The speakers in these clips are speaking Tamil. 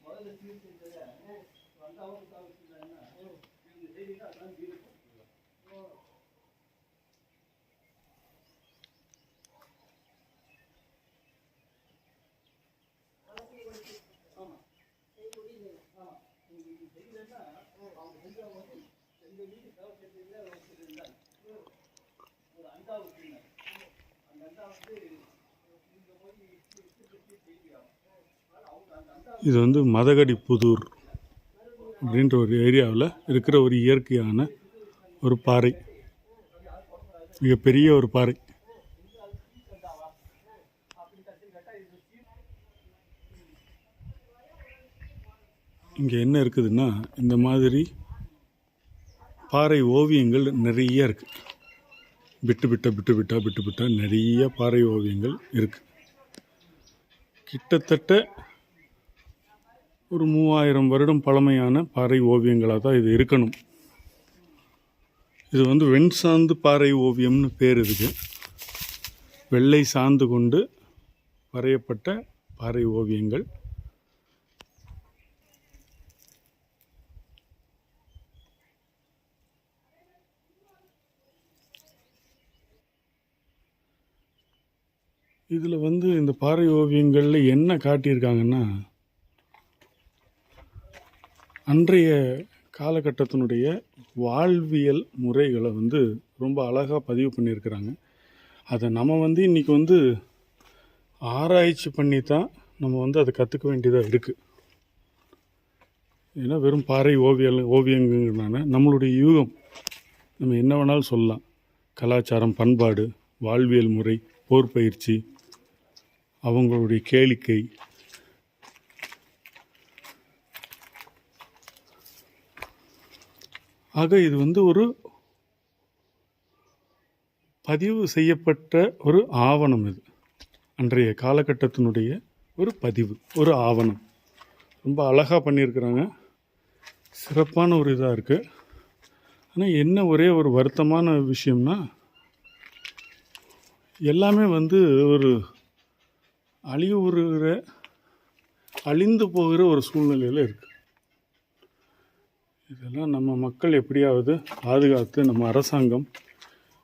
முதல்ல சீர் செஞ்சதை வந்தாவும் தவிர்த்துட்டாங்கன்னா இவங்க செய்திட்டு அதெல்லாம் வீடு போட்டுக்கலாம் ஆமாம் ஆமாம் நீங்கள் செய்யலன்னா அவங்க செஞ்சவங்க வந்து எங்கள் வீட்டு தவிர செஞ்சதில் வச்சுருந்தாங்க அந்த அண்டா வந்து இந்த மாதிரி இது வந்து மதகடி புதூர் அப்படின்ற ஒரு ஏரியாவில் இருக்கிற ஒரு இயற்கையான ஒரு பாறை. மிகப்பெரிய ஒரு பாறை. இங்கே என்ன இருக்குதுன்னா இந்த மாதிரி பாறை ஓவியங்கள் நிறைய இருக்குது விட்டு விட்ட விட்டு விட்டா விட்டு விட்டா நிறைய பாறை ஓவியங்கள் இருக்குது கிட்டத்தட்ட ஒரு மூவாயிரம் வருடம் பழமையான பாறை ஓவியங்களாக தான் இது இருக்கணும். இது வந்து வெண் சாந்து பாறை ஓவியம்னு பேர் இதுக்கு. வெள்ளை சாந்து கொண்டு வரையப்பட்ட பாறை ஓவியங்கள். இதில் வந்து இந்த பாறை ஓவியங்களில் என்ன காட்டியிருக்காங்கன்னா அன்றைய காலகட்டத்தினுடைய வாழ்வியல் முறைகளை வந்து ரொம்ப அழகாக பதிவு பண்ணியிருக்கிறாங்க. அதை நம்ம வந்து இன்றைக்கி வந்து ஆராய்ச்சி பண்ணி தான் நம்ம வந்து அதை கற்றுக்க வேண்டியதாக இருக்குது ஏன்னா வெறும் பாறை ஓவியல் ஓவியங்கிறனால நம்மளுடைய யூகம் நம்ம என்ன வேணாலும் சொல்லலாம். கலாச்சாரம் பண்பாடு வாழ்வியல் முறை போர் பயிற்சி அவங்களுடைய கேளிக்கை ஆக இது வந்து ஒரு பதிவு செய்யப்பட்ட ஒரு ஆவணம் இது. அன்றைய காலகட்டத்தினுடைய ஒரு பதிவு ஒரு ஆவணம். ரொம்ப அழகாக பண்ணியிருக்கிறாங்க. சிறப்பான ஒரு இதாக இருக்குது ஆனால் என்ன ஒரே ஒரு வருத்தமான விஷயம்னா எல்லாமே வந்து ஒரு அழிவுறுகிற அழிந்து போகிற ஒரு சூழ்நிலையில் இருக்குது இதெல்லாம் நம்ம மக்கள் எப்படியாவது பாதுகாத்து நம்ம அரசாங்கம்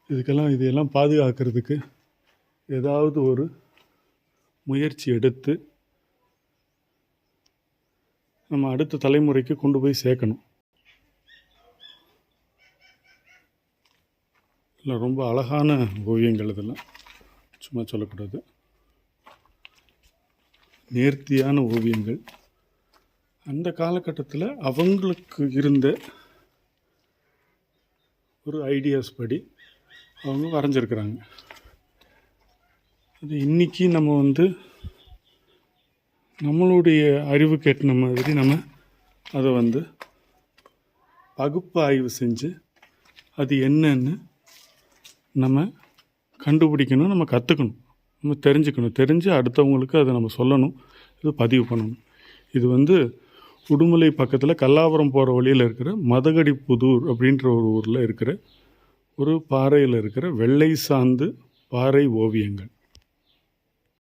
இதுக்கெல்லாம் இதையெல்லாம் பாதுகாக்கிறதுக்கு ஏதாவது ஒரு முயற்சி எடுத்து நம்ம அடுத்த தலைமுறைக்கு கொண்டு போய் சேர்க்கணும். இல்லை ரொம்ப அழகான ஓவியங்கள் இதெல்லாம். சும்மா சொல்லக்கூடாது. நேர்த்தியான ஓவியங்கள். அந்த காலகட்டத்தில் அவங்களுக்கு இருந்த ஒரு ஐடியாஸ் படி அவங்க வரைஞ்சிருக்கிறாங்க. அது இன்றைக்கி நம்ம வந்து நம்மளுடைய அறிவு கேட்டின மாதிரி நம்ம அதை வந்து பகுப்பாய்வு செஞ்சு அது என்னன்னு நம்ம கண்டுபிடிக்கணும் நம்ம கற்றுக்கணும் நம்ம தெரிஞ்சுக்கணும். தெரிஞ்சு அடுத்தவங்களுக்கு அதை நம்ம சொல்லணும் இது பதிவு பண்ணணும். இது வந்து உடுமலை பக்கத்தில் கல்லாபுரம் போகிற வழியில் இருக்கிற மதகடி புதூர் அப்படின்ற ஒரு ஊரில் இருக்கிற ஒரு பாறையில் இருக்கிற வெள்ளை சாந்து பாறை ஓவியங்கள்.